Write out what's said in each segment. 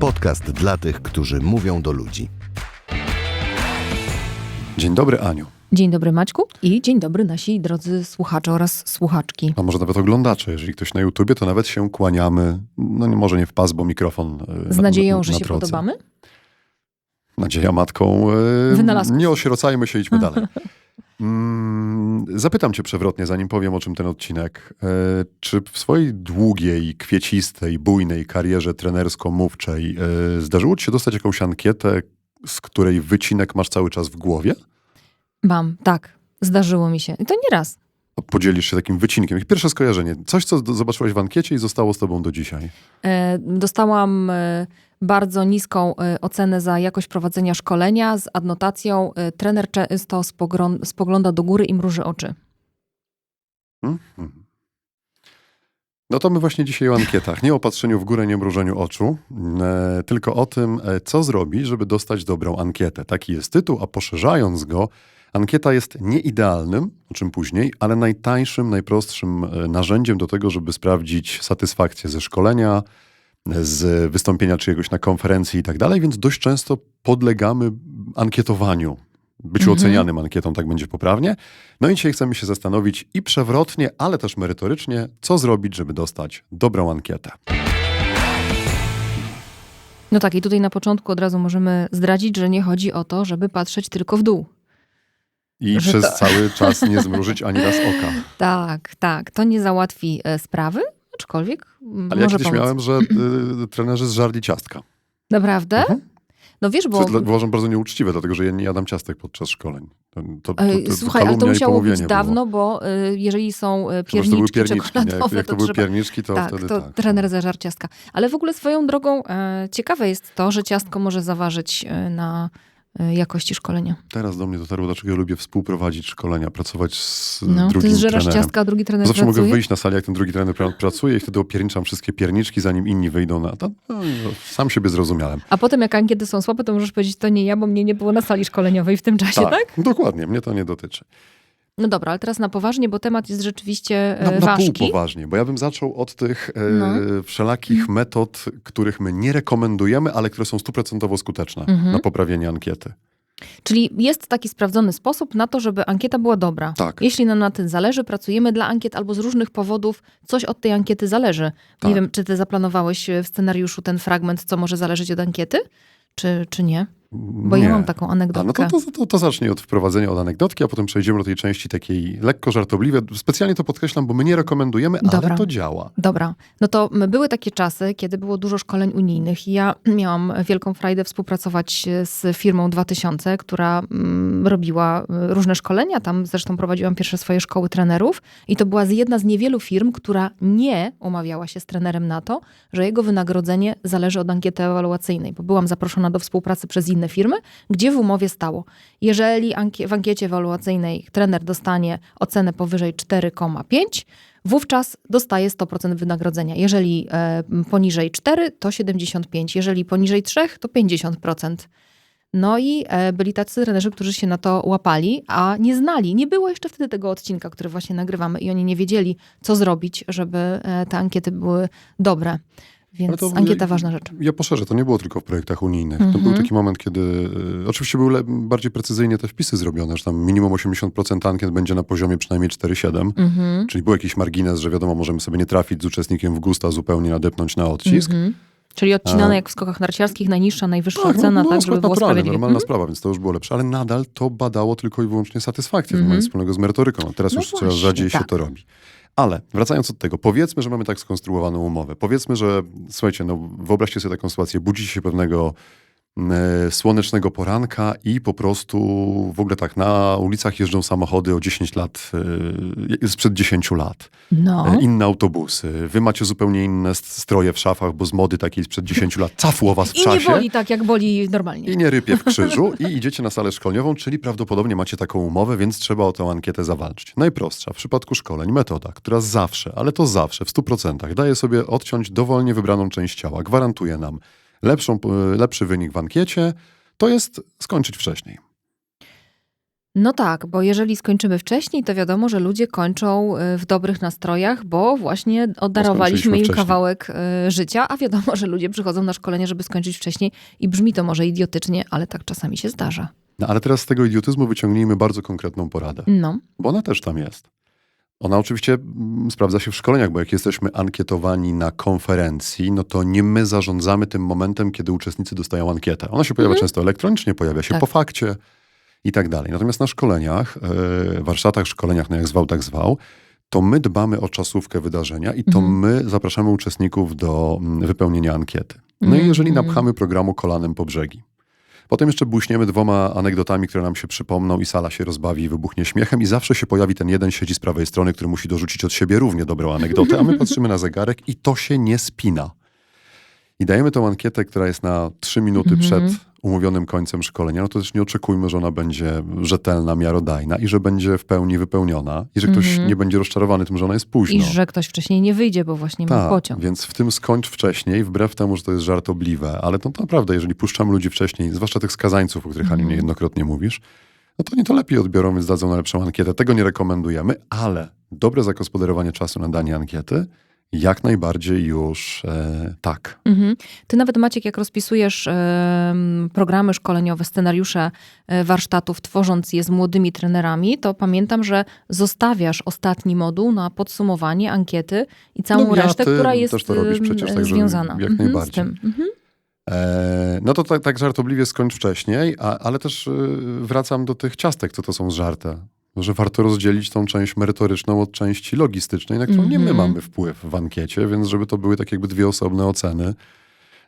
Podcast dla tych, którzy mówią do ludzi. Dzień dobry, Aniu. Dzień dobry Maćku i dzień dobry nasi drodzy słuchacze oraz słuchaczki. A może nawet oglądacze. Jeżeli ktoś na YouTubie, to nawet się kłaniamy. No nie, może nie w pas, bo mikrofon. e, Z na- nadzieją, na, że na się drodze. podobamy. Nadzieja matką. e, Wynalazków. Nie osierocajmy się, idźmy dalej. Mm, Zapytam cię przewrotnie, zanim powiem o czym ten odcinek. E, Czy w swojej długiej, kwiecistej, bujnej karierze trenersko-mówczej e, zdarzyło ci się dostać jakąś ankietę, z której wycinek masz cały czas w głowie? Mam, tak. Zdarzyło mi się. I to nie raz. Podzielisz się takim wycinkiem. Pierwsze skojarzenie. Coś, co zobaczyłaś w ankiecie i zostało z tobą do dzisiaj. E, dostałam e, bardzo niską e, ocenę za jakość prowadzenia szkolenia z adnotacją e, trener często spogląda do góry i mruży oczy. Mhm. No to my właśnie dzisiaj o ankietach. Nie o patrzeniu w górę, nie mrużeniu oczu, e, tylko o tym, e, co zrobić, żeby dostać dobrą ankietę. Taki jest tytuł, a poszerzając go, ankieta jest nieidealnym, o czym później, ale najtańszym, najprostszym e, narzędziem do tego, żeby sprawdzić satysfakcję ze szkolenia, z wystąpienia czyjegoś na konferencji i tak dalej, więc dość często podlegamy ankietowaniu. Byciu Mhm. ocenianym ankietą, tak będzie poprawnie. No i dzisiaj chcemy się zastanowić i przewrotnie, ale też merytorycznie, co zrobić, żeby dostać dobrą ankietę. No tak, i tutaj na początku od razu możemy zdradzić, że nie chodzi o to, żeby patrzeć tylko w dół. I Że przez to- cały czas nie zmrużyć ani raz oka. Tak, tak. To nie załatwi e, sprawy, aczkolwiek Ale ja kiedyś pomóc. miałem, że y, trenerzy zżarli ciastka. Naprawdę? Mhm. No wiesz, bo... dla- uważam bardzo nieuczciwe, dlatego że ja nie jadam ciastek podczas szkoleń. To, to, to, Ej, to, Słuchaj, ale to musiało być dawno, było. bo y, jeżeli są y, pierniczki pierniczki. Nie? Jak, czekoladowe, jak to, były pierniczki, to tak, wtedy to tak. trener zażar ciastka. Ale w ogóle swoją drogą e, ciekawe jest to, że ciastko może zaważyć e, na e, jakości szkolenia. Teraz do mnie dotarło, dlaczego ja lubię współprowadzić szkolenia, pracować z No, drugim ty trenerem. ciastka, a drugi trener Zawsze mogę pracuje? wyjść na salę, jak ten drugi trener pra- pracuje i wtedy opierniczam wszystkie pierniczki, zanim inni wyjdą na to. No, sam siebie zrozumiałem. A potem jak ankiety są słabe, to możesz powiedzieć, to nie ja, bo mnie nie było na sali szkoleniowej w tym czasie, tak? dokładnie, mnie to nie dotyczy. No dobra, ale teraz na poważnie, bo temat jest rzeczywiście Na, e, na pół ważki. poważnie, bo ja bym zaczął od tych e, No. wszelakich metod, których my nie rekomendujemy, ale które są stuprocentowo skuteczne Mhm. na poprawienie ankiety. Czyli jest taki sprawdzony sposób na to, żeby ankieta była dobra. Tak. Jeśli nam na tym zależy, pracujemy dla ankiet albo z różnych powodów coś od tej ankiety zależy. Tak. Nie wiem, czy ty zaplanowałeś w scenariuszu ten fragment, co może zależeć od ankiety, czy, czy nie? Bo nie. ja mam taką A, no anegdotkę. to, to, to, to zacznij od wprowadzenia od anegdotki, a potem przejdziemy do tej części takiej lekko żartobliwej. Specjalnie to podkreślam, bo my nie rekomendujemy, ale Dobra. to działa. Dobra, no to były takie czasy, kiedy było dużo szkoleń unijnych i ja miałam wielką frajdę współpracować z firmą 2000, która mm, robiła y, różne szkolenia. Tam zresztą prowadziłam pierwsze swoje szkoły trenerów i to była jedna z niewielu firm, która nie umawiała się z trenerem na to, że jego wynagrodzenie zależy od ankiety ewaluacyjnej, bo byłam zaproszona do współpracy przez inne firmy, gdzie w umowie stało, jeżeli w ankiecie ewaluacyjnej trener dostanie ocenę powyżej 4,5, wówczas dostaje 100% wynagrodzenia. Jeżeli e, poniżej 4, to 75, jeżeli poniżej 3, to 50%. No i e, byli tacy trenerzy, którzy się na to łapali, a nie znali. Nie było jeszcze wtedy tego odcinka, który właśnie nagrywamy i oni nie wiedzieli, co zrobić, żeby e, te ankiety były dobre. Więc to- ankieta ważna rzecz. Ja poszerzę, to nie było tylko w projektach unijnych. To Mhm. był taki moment, kiedy y, oczywiście były bardziej precyzyjnie te wpisy zrobione, że tam minimum 80% ankiet będzie na poziomie przynajmniej 4,7. Mhm. Czyli był jakiś margines, że wiadomo, możemy sobie nie trafić z uczestnikiem w gusta, zupełnie nadepnąć na odcisk. Mhm. Czyli odcinane jak w skokach narciarskich, najniższa, najwyższa Tak, cena, no, tak, no, żeby było sprawiedliwie. normalna Mhm. sprawa, więc to już było lepsze, ale nadal to badało tylko i wyłącznie satysfakcję, to Mhm. wspólnego z merytoryką, a teraz No już coraz właśnie, rzadziej się tak. to robi. Ale wracając od tego, powiedzmy, że mamy tak skonstruowaną umowę. Powiedzmy, że słuchajcie, no wyobraźcie sobie taką sytuację, budzicie się pewnego słonecznego poranka i po prostu w ogóle tak na ulicach jeżdżą samochody o 10 lat, e, sprzed 10 lat. No. E, Inne autobusy. Wy macie zupełnie inne st- stroje w szafach, bo z mody takiej sprzed 10 lat cafło was w I nie czasie. boli tak, jak boli normalnie. I nie rypie w krzyżu i idziecie na salę szkoleniową, czyli prawdopodobnie macie taką umowę, więc trzeba o tę ankietę zawalczyć. Najprostsza w przypadku szkoleń metoda, która zawsze, ale to zawsze w 100% daje sobie odciąć dowolnie wybraną część ciała, gwarantuje nam lepszą, e, lepszy wynik w ankiecie, to jest skończyć wcześniej. No tak, bo jeżeli skończymy wcześniej, to wiadomo, że ludzie kończą y, w dobrych nastrojach, bo właśnie oddarowaliśmy im wcześniej. kawałek y, życia, a wiadomo, że ludzie przychodzą na szkolenie, żeby skończyć wcześniej i brzmi to może idiotycznie, ale tak czasami się zdarza. No, ale teraz z tego idiotyzmu wyciągnijmy bardzo konkretną poradę, No, bo ona też tam jest. Ona oczywiście mm, sprawdza się w szkoleniach, bo jak jesteśmy ankietowani na konferencji, no to nie my zarządzamy tym momentem, kiedy uczestnicy dostają ankietę. Ona się pojawia często elektronicznie, pojawia się Tak. po fakcie i tak dalej. Natomiast na szkoleniach, e, warsztatach, szkoleniach, no jak zwał, tak zwał, to my dbamy o czasówkę wydarzenia i to Mhm. my zapraszamy uczestników do mm, wypełnienia ankiety. No i Mhm. jeżeli napchamy programu kolanem po brzegi. Potem jeszcze buśniemy dwoma anegdotami, które nam się przypomną i sala się rozbawi i wybuchnie śmiechem i zawsze się pojawi ten jeden siedzi z prawej strony, który musi dorzucić od siebie równie dobrą anegdotę, a my patrzymy na zegarek i to się nie spina. I dajemy tą ankietę, która jest na trzy minuty Mhm. przed umówionym końcem szkolenia, no to też nie oczekujmy, że ona będzie rzetelna, miarodajna i że będzie w pełni wypełniona i że ktoś Mhm. nie będzie rozczarowany tym, że ona jest późno. i że ktoś wcześniej nie wyjdzie, bo właśnie ma Tak, pociąg. więc w tym skończ wcześniej, wbrew temu, że to jest żartobliwe, ale to naprawdę, jeżeli puszczamy ludzi wcześniej, zwłaszcza tych skazańców, o których Ani Mhm. niejednokrotnie mówisz, no to oni to lepiej odbiorą, więc dadzą na lepszą ankietę. Tego nie rekomendujemy, ale dobre zagospodarowanie czasu na danie ankiety jak najbardziej już e, tak. Mhm. Ty nawet Maciek, jak rozpisujesz em, programy szkoleniowe, scenariusze e, warsztatów, tworząc je z młodymi trenerami, to pamiętam, że zostawiasz ostatni moduł na podsumowanie ankiety i całą No resztę, która jest też to robisz przecież, także związana jak Mhm, najbardziej. z tym. Mhm. E, no to tak, tak żartobliwie skończ wcześniej, a, ale też e, wracam do tych ciastek, co to są żarte. Że warto rozdzielić tą część merytoryczną od części logistycznej, na którą nie my Mhm. mamy wpływ w ankiecie, więc żeby to były tak jakby dwie osobne oceny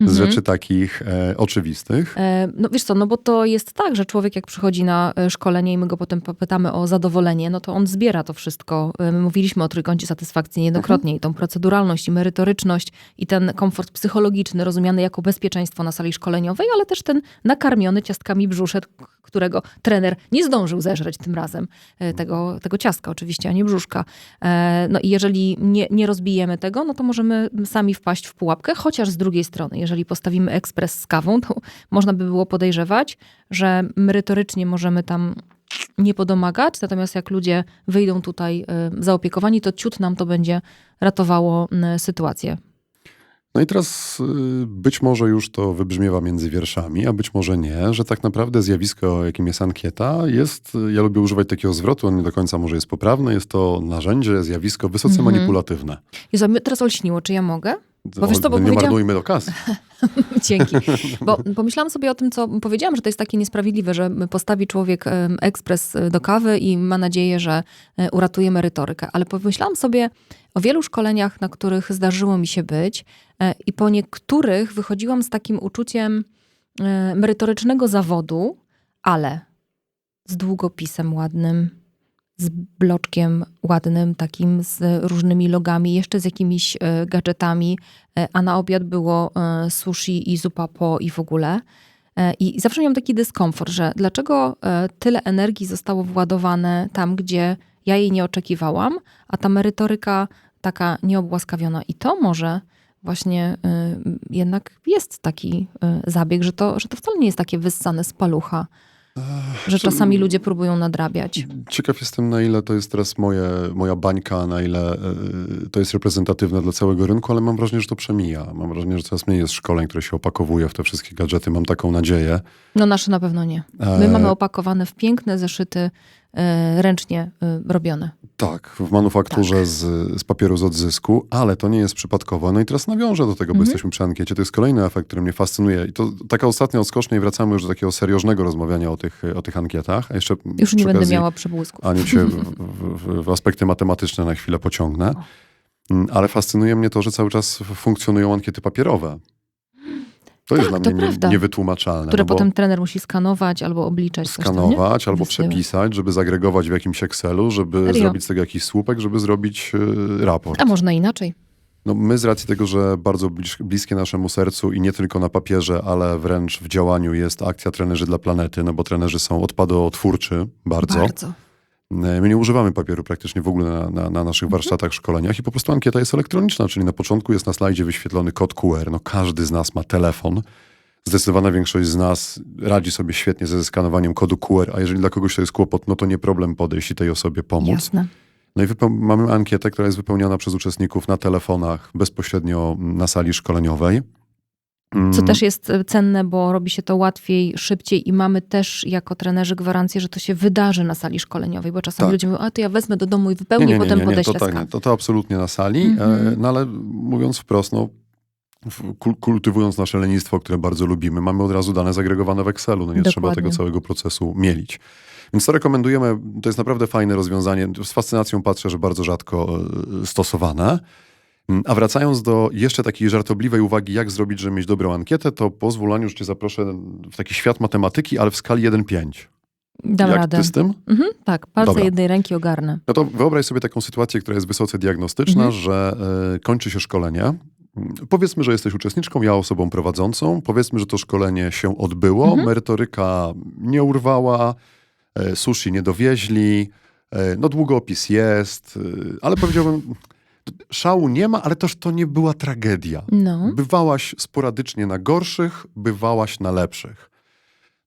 z Mhm. rzeczy takich e, oczywistych. E, No wiesz co, no bo to jest tak, że człowiek jak przychodzi na e, szkolenie i my go potem popytamy o zadowolenie, no to on zbiera to wszystko. E, My mówiliśmy o trójkącie satysfakcji niejednokrotnie i tą proceduralność i merytoryczność i ten komfort psychologiczny rozumiany jako bezpieczeństwo na sali szkoleniowej, ale też ten nakarmiony ciastkami brzuszek, którego trener nie zdążył zeżreć tym razem. E, Tego, tego ciastka oczywiście, a nie brzuszka. No i jeżeli nie, nie rozbijemy tego, no to możemy sami wpaść w pułapkę, chociaż z drugiej strony, jeżeli postawimy ekspres z kawą, to można by było podejrzewać, że merytorycznie możemy tam nie podomagać, natomiast jak ludzie wyjdą tutaj y, zaopiekowani, to ciut nam to będzie ratowało y, sytuację. No i teraz y, być może już to wybrzmiewa między wierszami, a być może nie, że tak naprawdę zjawisko, jakim jest ankieta, jest, ja lubię używać takiego zwrotu, on nie do końca może jest poprawny, jest to narzędzie, zjawisko wysoce Mhm. manipulatywne. Jezu, teraz olśniło, czy ja mogę? Bo wiesz co, bo nie powiedziałam- marnujmy do kasy. Dzięki. Bo pomyślałam sobie o tym, co powiedziałam, że to jest takie niesprawiedliwe, że postawi człowiek ekspres e, do kawy i ma nadzieję, że e, uratuje merytorykę. Ale pomyślałam sobie o wielu szkoleniach, na których zdarzyło mi się być e, i po niektórych wychodziłam z takim uczuciem merytorycznego zawodu, ale z długopisem ładnym, z bloczkiem ładnym, takim z różnymi logami, jeszcze z jakimiś e, gadżetami, e, a na obiad było e, sushi i zupa po i w ogóle. I zawsze miałam taki dyskomfort, że dlaczego tyle energii zostało władowane tam, gdzie ja jej nie oczekiwałam, a ta merytoryka taka nieobłaskawiona. I to może właśnie jednak jest taki zabieg, że to, że to wcale nie jest takie wyssane z palucha, że czasami ludzie próbują nadrabiać. Ciekaw jestem, na ile to jest teraz moje, moja bańka, na ile y, to jest reprezentatywne dla całego rynku, ale mam wrażenie, że to przemija. Mam wrażenie, że coraz mniej jest szkoleń, które się opakowuje w te wszystkie gadżety. Mam taką nadzieję. No nasze na pewno nie. My E, mamy opakowane w piękne zeszyty, ręcznie y, robione. Tak, w manufakturze Tak. Z, z papieru z odzysku, ale to nie jest przypadkowo. No i teraz nawiążę do tego, bo Mhm. jesteśmy przy ankiecie. To jest kolejny efekt, który mnie fascynuje. I to taka ostatnia odskocznia i wracamy już do takiego seriożnego rozmawiania o tych, o tych ankietach. A jeszcze Już nie będę okazji, miała przebłysków. Aniu cię w, w, w, aspekty matematyczne na chwilę pociągnę. Mm, Ale fascynuje mnie to, że cały czas funkcjonują ankiety papierowe. To jest Tak, dla to mnie nie, prawda. niewytłumaczalne. Które no potem trener musi skanować albo obliczać. coś skanować albo Wysyłać. przepisać, żeby zagregować w jakimś Excelu, żeby Serio? zrobić z tego jakiś słupek, żeby zrobić y, raport. A można inaczej. No, my z racji tego, że bardzo bliskie naszemu sercu i nie tylko na papierze, ale wręcz w działaniu jest akcja Trenerzy dla Planety, no bo trenerzy są odpadotwórczy bardzo. Bardzo. E, My nie używamy papieru praktycznie w ogóle na, na, na Mhm. naszych warsztatach, szkoleniach i po prostu ankieta jest elektroniczna, czyli na początku jest na slajdzie wyświetlony kod QR. No każdy z nas ma telefon, Zdecydowana większość z nas radzi sobie świetnie ze skanowaniem kodu QR, a jeżeli dla kogoś to jest kłopot, no to nie problem podejść i tej osobie pomóc. Jasne. No i mamy ankietę, która jest wypełniana przez uczestników na telefonach, bezpośrednio na sali szkoleniowej. Mm, Co też jest e, cenne, bo robi się to łatwiej, szybciej i mamy też jako trenerzy gwarancję, że to się wydarzy na sali szkoleniowej, bo czasami Tak. ludzie mówią, a to ja wezmę do domu i wypełnię, potem to, podeślę tak, skan. nie, to, to absolutnie na sali, Mhm. e, no ale mówiąc wprost, no, kultywując nasze lenistwo, które bardzo lubimy, mamy od razu dane zagregowane w Excelu, no nie trzeba Dokładnie. tego całego procesu mielić. Więc to rekomendujemy, to jest naprawdę fajne rozwiązanie. Z fascynacją patrzę, że bardzo rzadko e, stosowane. Mm, A wracając do jeszcze takiej żartobliwej uwagi, jak zrobić, żeby mieć dobrą ankietę, to pozwól Aniu, już cię zaproszę w taki świat matematyki, ale w skali 1-5. Dam jak radę. ty z tym? Mhm, tak, palce Dobra. jednej ręki ogarnę. No to wyobraź sobie taką sytuację, która jest wysoce diagnostyczna, Mhm. że e, kończy się szkolenie. Powiedzmy, że jesteś uczestniczką, ja osobą prowadzącą. Powiedzmy, że to szkolenie się odbyło, Mhm. merytoryka nie urwała, e, sushi nie dowieźli, e, no długopis jest, e, ale powiedziałbym, szału nie ma, ale też to nie była tragedia. No. Bywałaś sporadycznie na gorszych, bywałaś na lepszych.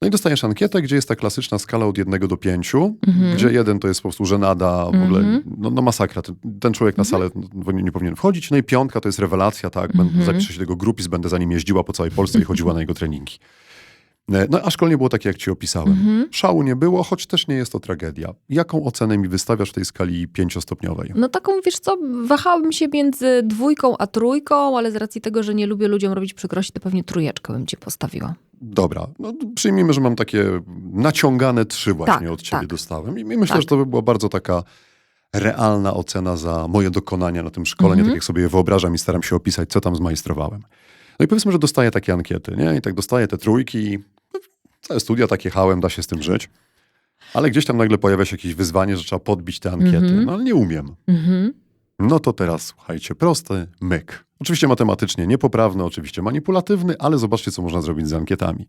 No i dostajesz ankietę, gdzie jest ta klasyczna skala od jednego do pięciu, Mhm. gdzie jeden to jest po prostu żenada, w ogóle Mhm. no, no masakra. Ten, ten człowiek na salę no, nie, nie powinien wchodzić. No i piątka to jest rewelacja, tak, będę, Mhm. zapiszę się do tego grupis, będę za nim jeździła po całej Polsce i chodziła na jego treningi. E, No a szkolenie było takie, jak ci opisałem. Mhm. Szału nie było, choć też nie jest to tragedia. Jaką ocenę mi wystawiasz w tej skali pięciostopniowej? No taką, wiesz co, wahałabym się między dwójką a trójką, ale z racji tego, że nie lubię ludziom robić przykrości, to pewnie trójeczkę bym ci postawiła. Dobra, no przyjmijmy, że mam takie naciągane trzy właśnie Tak, od ciebie tak. dostałem. I myślę, Tak. że to by była bardzo taka realna ocena za moje dokonania na tym szkoleniu, Mhm. tak jak sobie je wyobrażam i staram się opisać, co tam zmajstrowałem. No i powiedzmy, że dostaję takie ankiety, nie? I tak dostaję te trójki, całe studia tak jechałem, da się z tym żyć. Ale gdzieś tam nagle pojawia się jakieś wyzwanie, że trzeba podbić te ankiety. Mhm. No ale nie umiem. Mhm. No to teraz słuchajcie, prosty myk. Oczywiście matematycznie niepoprawny, oczywiście manipulatywny, ale zobaczcie, co można zrobić z ankietami.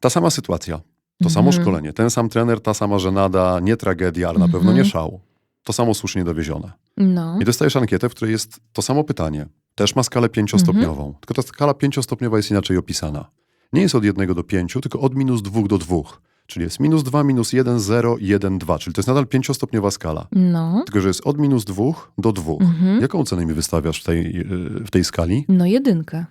Ta sama sytuacja, to samo Mhm. szkolenie, ten sam trener, ta sama żenada, nie tragedia, ale na pewno nie Mhm. szał. To samo słusznie dowiezione. No. I dostajesz ankietę, w której jest to samo pytanie. Też ma skalę pięciostopniową. Mhm. Tylko ta skala pięciostopniowa jest inaczej opisana. Nie jest od jednego do pięciu, tylko od minus dwóch do dwóch. Czyli jest minus dwa, minus jeden, zero, jeden, dwa. Czyli to jest nadal pięciostopniowa skala. No. Tylko, że jest od minus dwóch do dwóch. Mhm. Jaką cenę mi wystawiasz w tej, yy, w tej skali? No jedynkę.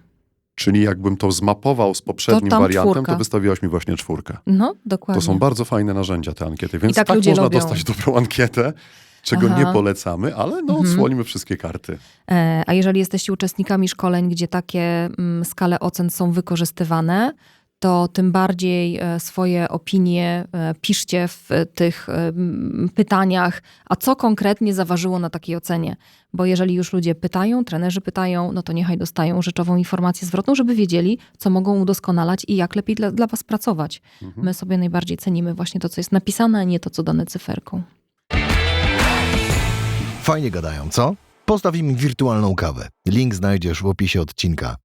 Czyli jakbym to zmapował z poprzednim tam wariantem, czwórka. to wystawiłaś mi właśnie czwórkę. No, dokładnie. To są bardzo fajne narzędzia, te ankiety. Więc tak tak, ludzie można lubią. dostać dobrą ankietę, czego Aha. nie polecamy, ale no, Mhm. odsłonimy wszystkie karty. E, A jeżeli jesteście uczestnikami szkoleń, gdzie takie mm, skale ocen są wykorzystywane, to tym bardziej e, swoje opinie e, piszcie w tych pytaniach, a co konkretnie zaważyło na takiej ocenie. Bo jeżeli już ludzie pytają, trenerzy pytają, no to niechaj dostają rzeczową informację zwrotną, żeby wiedzieli, co mogą udoskonalać i jak lepiej dla, dla was pracować. Mhm. My sobie najbardziej cenimy właśnie to, co jest napisane, a nie to, co dane cyferką. Fajnie gadają, co? Postaw im wirtualną kawę. Link znajdziesz w opisie odcinka.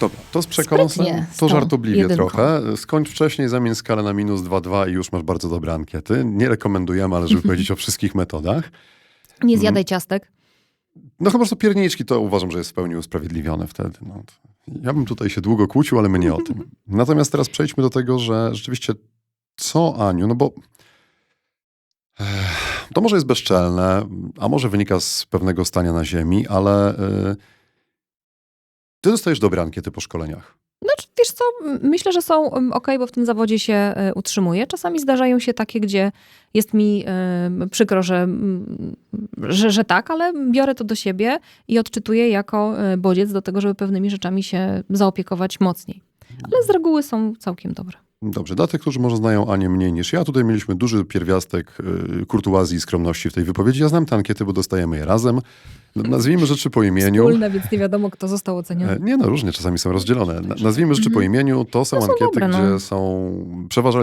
Dobra, to z przekąsem, Sprytnie, z to tą żartobliwie jedynką. trochę. Skończ wcześniej, zamień skalę na minus 2,2 i już masz bardzo dobre ankiety. Nie rekomendujemy, ale żeby powiedzieć o wszystkich metodach. Nie Mhm. zjadaj ciastek. No chyba, że to pierniczki, to uważam, że jest w pełni usprawiedliwione wtedy. No, ja bym tutaj się długo kłócił, ale my nie o tym. Natomiast teraz przejdźmy do tego, że rzeczywiście co, Aniu, no bo Ech, to może jest bezczelne, a może wynika z pewnego stania na ziemi, ale y, ty dostajesz dobre ankiety po szkoleniach. Znaczy, wiesz co, myślę, że są ok, bo w tym zawodzie się e, utrzymuję. Czasami zdarzają się takie, gdzie jest mi e, przykro, że, że, że tak, ale biorę to do siebie i odczytuję jako e, bodziec do tego, żeby pewnymi rzeczami się zaopiekować mocniej. Ale z reguły są całkiem dobre. Dobrze, dla tych, którzy może znają Anię mniej niż ja, tutaj mieliśmy duży pierwiastek y, kurtuazji i skromności w tej wypowiedzi. Ja znam te ankiety, bo dostajemy je razem. Nazwijmy rzeczy po imieniu. Wspólne, więc nie wiadomo, kto został oceniony. E, Nie no, różnie, czasami są rozdzielone. Na- Nazwijmy rzeczy po imieniu, to są Mhm. To są ankiety, dobre, gdzie no. są przeważa,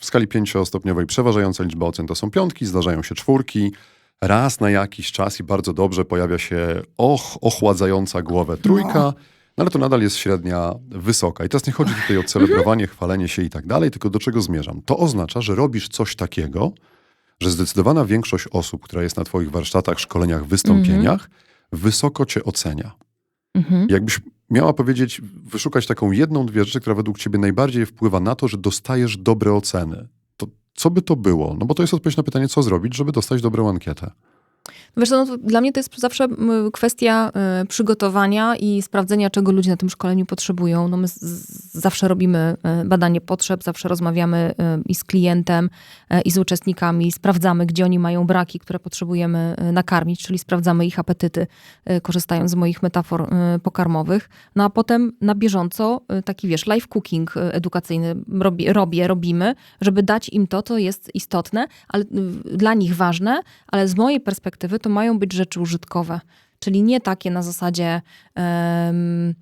w skali pięciostopniowej przeważająca liczba ocen to są piątki, zdarzają się czwórki. Raz na jakiś czas i bardzo dobrze pojawia się och, ochładzająca głowę trójka, no. Ale to nadal jest średnia wysoka. I teraz nie chodzi tutaj o celebrowanie, chwalenie się i tak dalej, tylko do czego zmierzam? To oznacza, że robisz coś takiego, że zdecydowana większość osób, która jest na twoich warsztatach, szkoleniach, wystąpieniach, wysoko cię ocenia. Mhm. Jakbyś miała powiedzieć, wyszukać taką jedną, dwie rzeczy, która według ciebie najbardziej wpływa na to, że dostajesz dobre oceny. To co by to było? No bo to jest odpowiedź na pytanie, co zrobić, żeby dostać dobrą ankietę. Wiesz, co, no, dla mnie to jest zawsze kwestia y, przygotowania i sprawdzenia, czego ludzie na tym szkoleniu potrzebują. No my zawsze robimy y, badanie potrzeb, zawsze rozmawiamy y, i z klientem, i z uczestnikami, sprawdzamy, gdzie oni mają braki, które potrzebujemy nakarmić, czyli sprawdzamy ich apetyty, korzystając z moich metafor pokarmowych. No a potem na bieżąco taki, wiesz, live cooking edukacyjny robię, robię, robimy, żeby dać im to, co jest istotne, ale dla nich ważne, ale z mojej perspektywy to mają być rzeczy użytkowe. Czyli nie takie na zasadzie ym,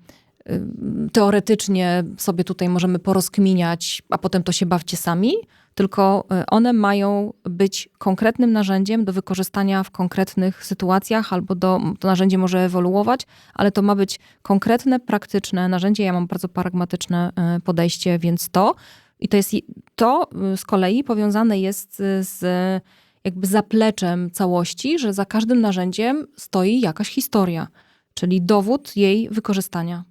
teoretycznie sobie tutaj możemy porozkminiać, a potem to się bawcie sami, tylko y, one mają być konkretnym narzędziem do wykorzystania w konkretnych sytuacjach, albo do, to narzędzie może ewoluować, ale to ma być konkretne, praktyczne narzędzie. Ja mam bardzo pragmatyczne y, podejście, więc to. I to jest to y, z kolei powiązane jest y, z jakby zapleczem całości, że za każdym narzędziem stoi jakaś historia, czyli dowód jej wykorzystania.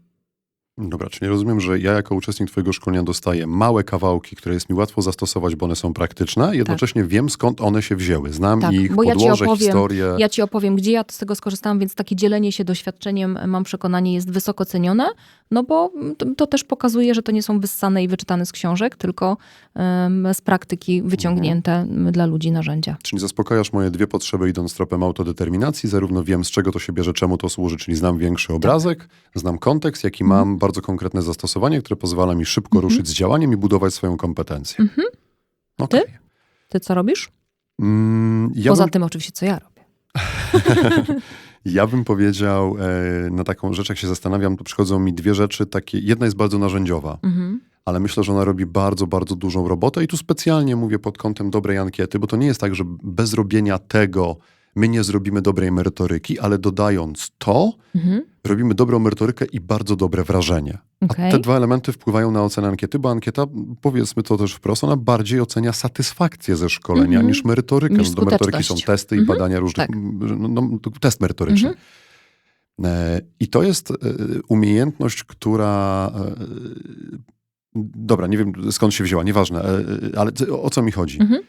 Dobra, czyli rozumiem, że ja jako uczestnik twojego szkolenia dostaję małe kawałki, które jest mi łatwo zastosować, bo one są praktyczne. Jednocześnie wiem, skąd one się wzięły. Znam Tak, ich, bo ja ci podłoże, opowiem- historię. Ja ci opowiem, gdzie ja z tego skorzystałam, więc takie dzielenie się doświadczeniem, mam przekonanie, jest wysoko cenione, no bo to, to też pokazuje, że to nie są wyssane i wyczytane z książek, tylko z praktyki wyciągnięte m, dla ludzi narzędzia. Czyli zaspokajasz moje dwie potrzeby idąc tropem autodeterminacji. Zarówno wiem, z czego to się bierze, czemu to służy, czyli znam większy Tak. obrazek, znam kontekst, jaki Mhm. mam bardzo konkretne zastosowanie, które pozwala mi szybko ruszyć z działaniem i budować swoją kompetencję. Mhm. Okej. Ty co robisz? Mm, ja, Poza bym, tym oczywiście, co ja robię. ja bym powiedział, e, na taką rzecz, jak się zastanawiam, to przychodzą mi dwie rzeczy takie. Jedna jest bardzo narzędziowa. Mhm. ale myślę, że ona robi bardzo, bardzo dużą robotę i tu specjalnie mówię pod kątem dobrej ankiety, bo to nie jest tak, że bez robienia tego my nie zrobimy dobrej merytoryki, ale dodając to, Mhm. robimy dobrą merytorykę i bardzo dobre wrażenie. Okej. A te dwa elementy wpływają na ocenę ankiety, bo ankieta, powiedzmy to też wprost, ona bardziej ocenia satysfakcję ze szkolenia Mhm. niż merytorykę. Niż do merytoryki są testy i Mhm. badania różnych, Tak. no, no, test merytoryczny. Mhm. E, I to jest e, umiejętność, która. e, Dobra, nie wiem skąd się wzięła, nieważne, ale o co mi chodzi? Mhm.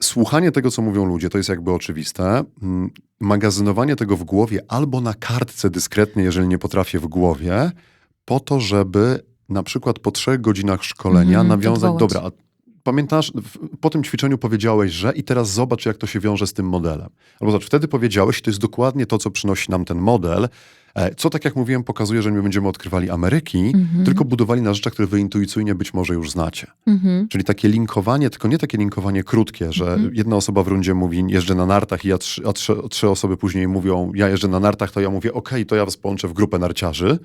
Mm, Słuchanie tego, co mówią ludzie, to jest jakby oczywiste. Mm, Magazynowanie tego w głowie albo na kartce dyskretnie, jeżeli nie potrafię w głowie, po to, żeby na przykład po trzech godzinach szkolenia Mhm, nawiązać. odwołać. Dobra, a pamiętasz, po tym ćwiczeniu powiedziałeś, że i teraz zobacz, jak to się wiąże z tym modelem. Albo zobacz, wtedy powiedziałeś, to jest dokładnie to, co przynosi nam ten model, co tak jak mówiłem, pokazuje, że nie będziemy odkrywali Ameryki, Mhm. tylko budowali na rzeczach, które wy intuicyjnie być może już znacie. Mhm. Czyli takie linkowanie, tylko nie takie linkowanie krótkie, że Mhm. jedna osoba w rundzie mówi jeżdżę na nartach i ja trzy, a trzy, trzy osoby później mówią ja jeżdżę na nartach, to ja mówię okej, to ja was połączę w grupę narciarzy.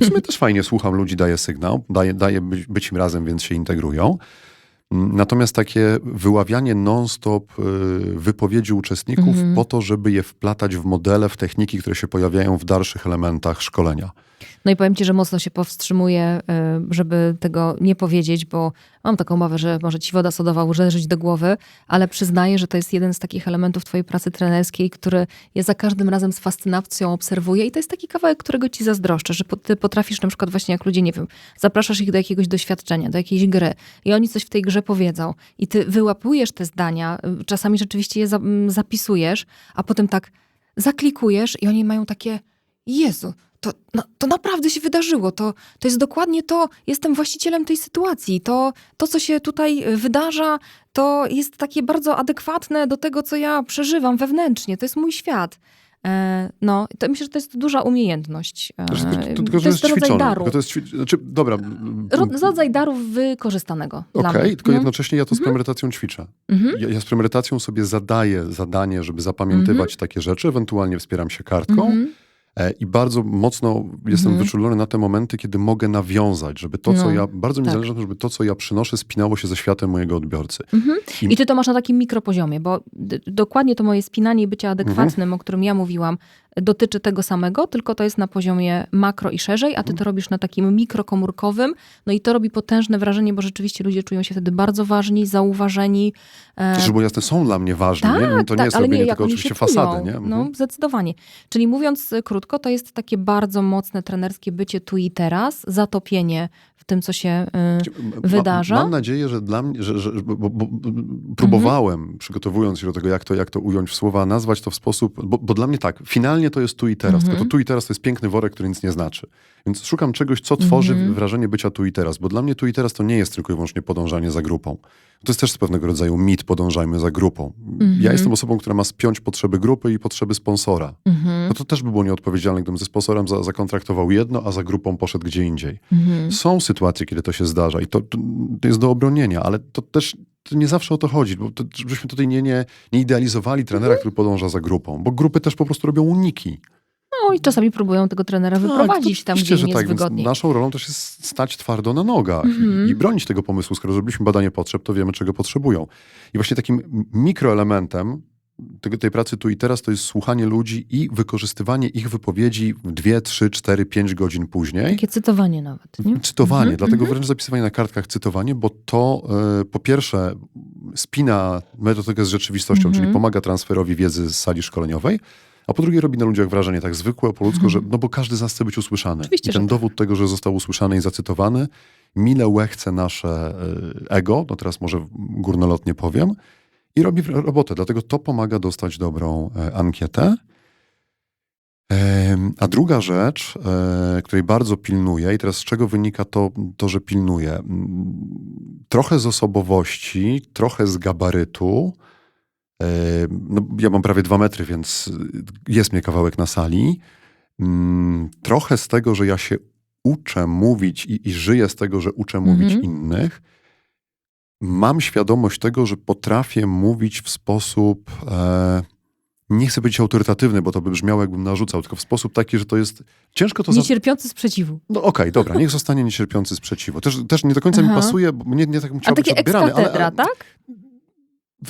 W sumie też fajnie słucham ludzi, daję sygnał, daję, daję być, być im razem, więc się integrują. Natomiast takie wyławianie non-stop y, wypowiedzi uczestników Mhm. po to, żeby je wplatać w modele, w techniki, które się pojawiają w dalszych elementach szkolenia. No i powiem ci, że mocno się powstrzymuję, y, żeby tego nie powiedzieć, bo mam taką obawę, że może ci woda sodowa uderzyć do głowy, ale przyznaję, że to jest jeden z takich elementów twojej pracy trenerskiej, który ja za każdym razem z fascynacją obserwuję i to jest taki kawałek, którego ci zazdroszczę, że ty potrafisz na przykład właśnie jak ludzie, nie wiem, zapraszasz ich do jakiegoś doświadczenia, do jakiejś gry i oni coś w tej grze powiedzą i ty wyłapujesz te zdania, czasami rzeczywiście je zapisujesz, a potem tak zaklikujesz i oni mają takie Jezu, to, no, to naprawdę się wydarzyło. To, to jest dokładnie to. Jestem właścicielem tej sytuacji. To, to, co się tutaj y, wydarza, to jest takie bardzo adekwatne do tego, co ja przeżywam wewnętrznie. To jest mój świat. E, no, to myślę, że to jest duża umiejętność. E, to, to, tylko, że jest rodzaj ćwiczone. daru. To jest ćwi- znaczy, dobra. Ro- Rodzaj daru wykorzystanego. Okej, mnie. tylko No. jednocześnie ja to z premedytacją ćwiczę. Mhm. Ja, ja z premedytacją sobie zadaję zadanie, żeby zapamiętywać takie rzeczy, ewentualnie wspieram się kartką Mhm. e, i bardzo mocno jestem Mhm. wyczulony na te momenty, kiedy mogę nawiązać, żeby to, co No, ja, bardzo mi tak. zależy na tym, żeby to, co ja przynoszę, spinało się ze światem mojego odbiorcy. Mhm. I- I ty to masz na takim mikropoziomie, bo dokładnie to moje spinanie i bycie Mhm. adekwatnym, o którym ja mówiłam, dotyczy tego samego, tylko to jest na poziomie makro i szerzej, a ty to robisz na takim mikrokomórkowym. No i to robi potężne wrażenie, bo rzeczywiście ludzie czują się wtedy bardzo ważni, zauważeni. E, Żeby było jasne, są dla mnie ważni. nie? To nie jest ale robienie jak tylko oczywiście fasady. Nie? No, Mhm. zdecydowanie. Czyli mówiąc krótko, to jest takie bardzo mocne trenerskie bycie tu i teraz, zatopienie w tym, co się... y, Ma- wydarza. Mam nadzieję, że dla mnie, że, że bo, bo, bo próbowałem, przygotowując się do tego, jak to, jak to ująć w słowa, nazwać to w sposób, bo, bo dla mnie tak, finalnie to jest tu i teraz, Mhm. tylko to tu i teraz to jest piękny worek, który nic nie znaczy. Więc szukam czegoś, co tworzy Mhm. wrażenie bycia tu i teraz, bo dla mnie tu i teraz to nie jest tylko i wyłącznie podążanie za grupą. To jest też pewnego rodzaju mit, podążajmy za grupą. Mhm. Ja jestem osobą, która ma spiąć potrzeby grupy i potrzeby sponsora. mhm, No to też by było nieodpowiedzialne, gdybym ze sponsorem za, zakontraktował jedno, a za grupą poszedł gdzie indziej. mhm. Są sytuacje, kiedy to się zdarza i to, to jest do obronienia, ale to też to nie zawsze o to chodzi, bo to, żebyśmy tutaj nie, nie, nie idealizowali trenera, który podąża za grupą, bo grupy też po prostu robią uniki. No i czasami próbują tego trenera Tak, wyprowadzić tam, gdzie że jest tak, więc wygodniej. naszą rolą też jest stać twardo na nogach Mhm. i, i bronić tego pomysłu. Skoro zrobiliśmy badanie potrzeb, to wiemy, czego potrzebują. I właśnie takim mikroelementem tego, tej pracy tu i teraz to jest słuchanie ludzi i wykorzystywanie ich wypowiedzi w 2, 3, 4, 5 godzin później. Takie cytowanie nawet, nie? Cytowanie, Mhm, dlatego mhm. wręcz zapisywanie na kartkach cytowanie, bo to e, po pierwsze spina metodykę z rzeczywistością, Mhm. czyli pomaga transferowi wiedzy z sali szkoleniowej, a po drugie robi na ludziach wrażenie tak zwykłe, po ludzku, że no bo każdy z nas chce być usłyszany. Mhm. Oczywiście, I ten tak. dowód tego, że został usłyszany i zacytowany, mile łechce nasze e, ego, no teraz może górnolotnie powiem, i robi robotę. Dlatego to pomaga dostać dobrą e, ankietę. A druga rzecz, e, której bardzo pilnuję, i teraz z czego wynika to, to że pilnuję? Mm, Trochę z osobowości, trochę z gabarytu. No, ja mam prawie dwa metry, więc jest mnie kawałek na sali. Mm, Trochę z tego, że ja się uczę mówić i, i żyję z tego, że uczę mówić Mhm. innych. Mam świadomość tego, że potrafię mówić w sposób. E, nie chcę być autorytatywny, bo to by brzmiało, jakbym narzucał, tylko w sposób taki, że to jest. Ciężko to za... Niecierpiący sprzeciwu. No okej, dobra, niech zostanie niecierpiący sprzeciwu. Też, też nie do końca mi Aha. pasuje, bo nie, nie tak bym A chciał być odbierany, ale, ale tak?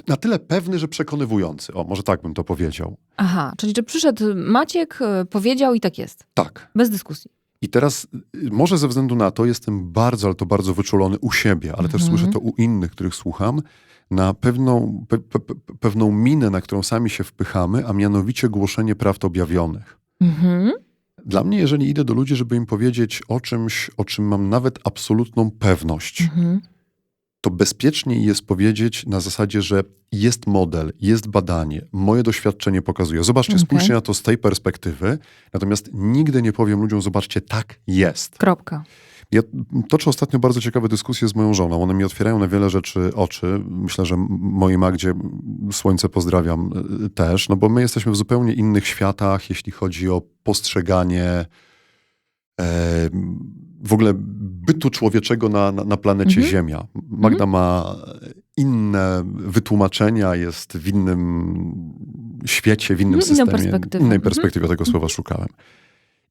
Na tyle pewny, że przekonywujący. O, może tak bym to powiedział. Aha, czyli że przyszedł Maciek, y, powiedział i tak jest. Tak. Bez dyskusji. I teraz y, może ze względu na to jestem bardzo, ale to bardzo wyczulony u siebie, ale też Mhm. słyszę to u innych, których słucham, na pewną, pe, pe, pe, pewną minę, na którą sami się wpychamy, a mianowicie głoszenie prawd objawionych. Mhm. Dla mnie, jeżeli idę do ludzi, żeby im powiedzieć o czymś, o czym mam nawet absolutną pewność, Mhm. To bezpieczniej jest powiedzieć na zasadzie, że jest model, jest badanie, moje doświadczenie pokazuje. Zobaczcie, Okej. spójrzcie na to z tej perspektywy, natomiast nigdy nie powiem ludziom, zobaczcie, tak jest. Kropka. Ja toczę ostatnio bardzo ciekawe dyskusje z moją żoną. One mi otwierają na wiele rzeczy oczy. Myślę, że mojej Magdzie słońce pozdrawiam y, też, no bo my jesteśmy w zupełnie innych światach, jeśli chodzi o postrzeganie e, w ogóle bytu człowieczego na, na, na planecie Mhm. Ziemia. Magda ma inne wytłumaczenia, jest w innym świecie, w innym Mhm, inną systemie. perspektywę. Innej Mhm. perspektywie tego słowa szukałem.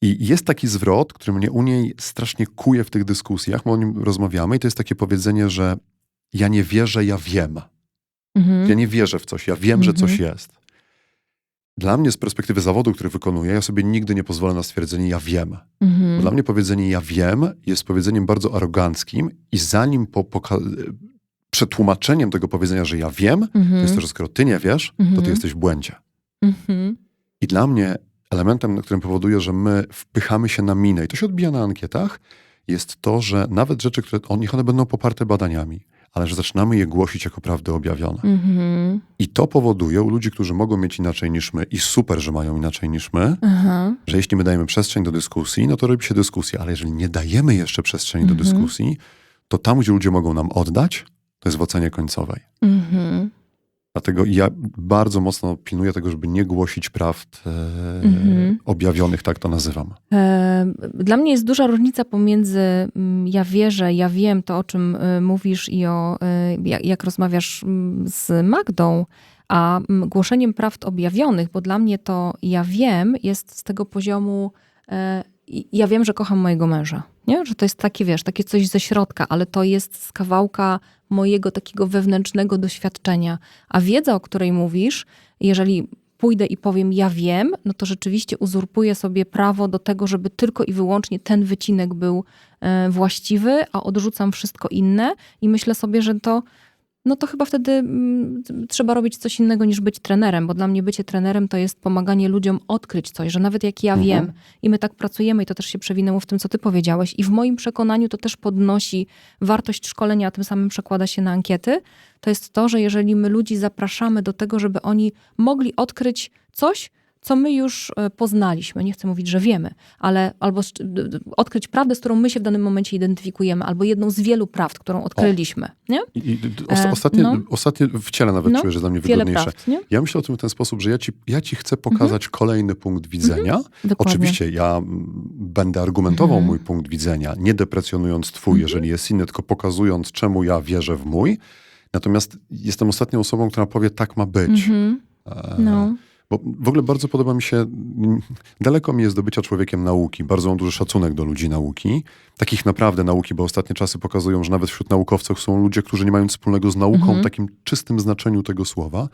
I jest taki zwrot, który mnie u niej strasznie kuje w tych dyskusjach, my o nim rozmawiamy, i to jest takie powiedzenie, że ja nie wierzę, ja wiem. Mhm. Ja nie wierzę w coś, ja wiem, że coś Mhm. jest. Dla mnie z perspektywy zawodu, który wykonuję, ja sobie nigdy nie pozwolę na stwierdzenie ja wiem. Mhm. Dla mnie powiedzenie ja wiem jest powiedzeniem bardzo aroganckim i zanim po, przetłumaczeniem tego powiedzenia, że ja wiem, to Mhm. jest to, że skoro ty nie wiesz, to ty Mhm. jesteś w błędzie. Mhm. I dla mnie elementem, którym powoduje, że my wpychamy się na minę, i to się odbija na ankietach, jest to, że nawet rzeczy, które, o, niech one będą poparte badaniami, ale że zaczynamy je głosić jako prawdy objawione. Mhm. I to powoduje u ludzi, którzy mogą mieć inaczej niż my i super, że mają inaczej niż my, Aha. że jeśli my dajemy przestrzeń do dyskusji, no to robi się dyskusja, ale jeżeli nie dajemy jeszcze przestrzeni do Mhm. dyskusji, to tam, gdzie ludzie mogą nam oddać, to jest w ocenie końcowej. Mhm. Dlatego ja bardzo mocno pilnuję tego, żeby nie głosić prawd e, Mhm. objawionych, tak to nazywam. E, Dla mnie jest duża różnica pomiędzy mm, ja wierzę, ja wiem to, o czym y, mówisz i o, y, jak, jak rozmawiasz mm, z Magdą, a mm, głoszeniem prawd objawionych, bo dla mnie to ja wiem jest z tego poziomu e, ja wiem, że kocham mojego męża. Nie? Że to jest takie, wiesz, takie coś ze środka, ale to jest z kawałka mojego takiego wewnętrznego doświadczenia. A wiedza, o której mówisz, jeżeli pójdę i powiem ja wiem, no to rzeczywiście uzurpuję sobie prawo do tego, żeby tylko i wyłącznie ten wycinek był e, właściwy, a odrzucam wszystko inne i myślę sobie, że to no to chyba wtedy mm, trzeba robić coś innego niż być trenerem, bo dla mnie bycie trenerem to jest pomaganie ludziom odkryć coś, że nawet jak ja Mhm. wiem i my tak pracujemy i to też się przewinęło w tym, co ty powiedziałeś i w moim przekonaniu to też podnosi wartość szkolenia, a tym samym przekłada się na ankiety, to jest to, że jeżeli my ludzi zapraszamy do tego, żeby oni mogli odkryć coś, co my już e, poznaliśmy, nie chcę mówić, że wiemy, ale albo odkryć prawdę, z którą my się w danym momencie identyfikujemy, albo jedną z wielu prawd, którą odkryliśmy, nie? I, i, E, ostatnie, no. ostatnie w ciele nawet No, czuję, że dla mnie wygodniejsze. prawd? Ja myślę o tym w ten sposób, że ja ci, ja ci chcę pokazać kolejny punkt widzenia. Dokładnie. Oczywiście ja będę argumentował Mhm. mój punkt widzenia, nie deprecjonując twój, Mhm. jeżeli jest inny, tylko pokazując, czemu ja wierzę w mój. Natomiast jestem ostatnią osobą, która powie, tak ma być. Mhm. E, No. Bo w ogóle bardzo podoba mi się, daleko mi jest do bycia człowiekiem nauki. Bardzo mam duży szacunek do ludzi nauki. Takich naprawdę nauki, bo ostatnie czasy pokazują, że nawet wśród naukowców są ludzie, którzy nie mają nic wspólnego z nauką Mhm. w takim czystym znaczeniu tego słowa.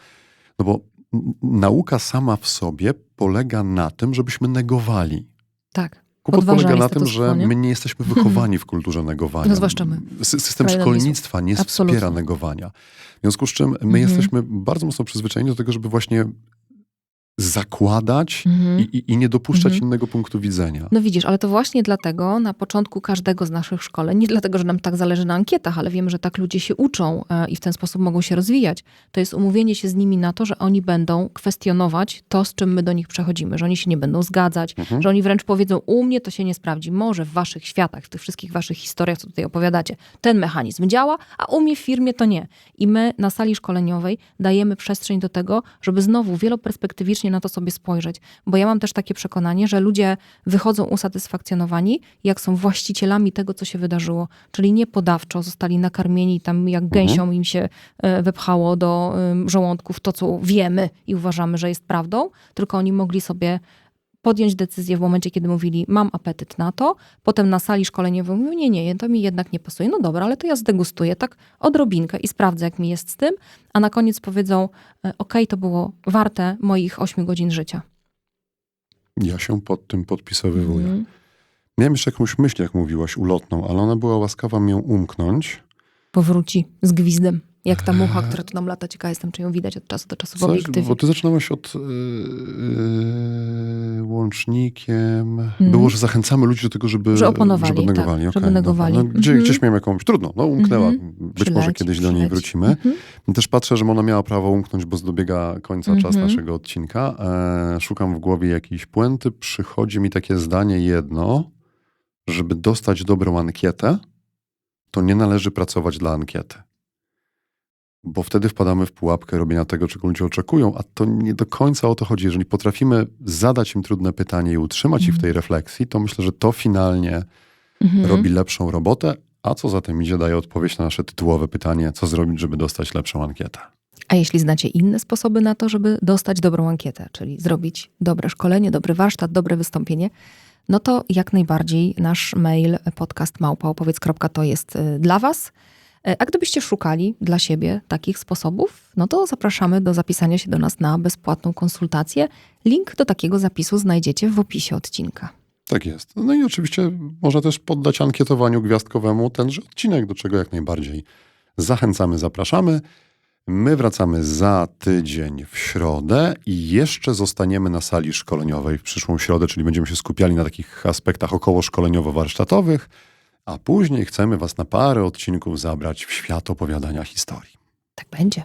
No bo nauka sama w sobie polega na tym, żebyśmy negowali. Tak. Kłopot polega na tym, że nie? my nie jesteśmy wychowani w kulturze negowania. No zwłaszcza my. Sy- System szkolnictwa nie Absolutnie. wspiera negowania. W związku z czym my Mhm. jesteśmy bardzo mocno przyzwyczajeni do tego, żeby właśnie zakładać Mhm. i, i, nie dopuszczać Mhm. innego punktu widzenia. No widzisz, ale to właśnie dlatego na początku każdego z naszych szkoleń, nie dlatego, że nam tak zależy na ankietach, ale wiemy, że tak ludzie się uczą e, i w ten sposób mogą się rozwijać, to jest umówienie się z nimi na to, że oni będą kwestionować to, z czym my do nich przechodzimy, że oni się nie będą zgadzać, Mhm. że oni wręcz powiedzą, u mnie to się nie sprawdzi, może w waszych światach, w tych wszystkich waszych historiach, co tutaj opowiadacie, ten mechanizm działa, a u mnie w firmie to nie. I my na sali szkoleniowej dajemy przestrzeń do tego, żeby znowu wieloperspektywicznie na to sobie spojrzeć. Bo ja mam też takie przekonanie, że ludzie wychodzą usatysfakcjonowani, jak są właścicielami tego, co się wydarzyło. Czyli nie podawczo zostali nakarmieni tam jak gęsią im się e, wepchało do żołądków to, co wiemy i uważamy, że jest prawdą, tylko oni mogli sobie podjąć decyzję w momencie, kiedy mówili, mam apetyt na to, potem na sali szkoleniowej mówią, nie, nie, to mi jednak nie pasuje. No dobra, ale to ja zdegustuję tak odrobinkę i sprawdzę, jak mi jest z tym, a na koniec powiedzą, e, okej, to było warte moich 8 godzin życia. Ja się pod tym podpisowywuję. Mhm. Miałem jeszcze jakąś myśl, jak mówiłaś, ulotną, ale ona była łaskawa mnie umknąć. Powróci z gwizdem. Jak ta mucha, która tu nam lata, ciekawa jestem, czy ją widać od czasu do czasu w Coś, obiektywie. bo ty zaczynałeś od yy, yy, łącznikiem. Było, że zachęcamy ludzi do tego, żeby. Że oponowali, żeby tak, negowali. żeby Okej, dobra. negowali. No, gdzie, Mhm. Gdzieś miałem jakąś, trudno, no umknęła. Mhm. Być może Przyleci, kiedyś do niej wrócimy. Mhm. Też patrzę, że ona miała prawo umknąć, bo dobiega końca czas Mhm. naszego odcinka. E, szukam w głowie jakiejś puenty. Przychodzi mi takie zdanie jedno, żeby dostać dobrą ankietę, to nie należy pracować dla ankiety. Bo wtedy wpadamy w pułapkę robienia tego, czego ludzie oczekują, a to nie do końca o to chodzi. Jeżeli potrafimy zadać im trudne pytanie i utrzymać ich w tej refleksji, to myślę, że to finalnie Mhm. robi lepszą robotę, a co za tym idzie, daje odpowiedź na nasze tytułowe pytanie, co zrobić, żeby dostać lepszą ankietę. A jeśli znacie inne sposoby na to, żeby dostać dobrą ankietę, czyli zrobić dobre szkolenie, dobry warsztat, dobre wystąpienie, no to jak najbardziej nasz mail podcast małpaopowiedz.to jest y, dla Was. E, A gdybyście szukali dla siebie takich sposobów, no to zapraszamy do zapisania się do nas na bezpłatną konsultację. Link do takiego zapisu znajdziecie w opisie odcinka. Tak jest. No i oczywiście można też poddać ankietowaniu gwiazdkowemu tenże odcinek, do czego jak najbardziej zachęcamy, zapraszamy. My wracamy za tydzień w środę i jeszcze zostaniemy na sali szkoleniowej w przyszłą środę, czyli będziemy się skupiali na takich aspektach około szkoleniowo-warsztatowych, a później chcemy Was na parę odcinków zabrać w świat opowiadania historii. Tak będzie.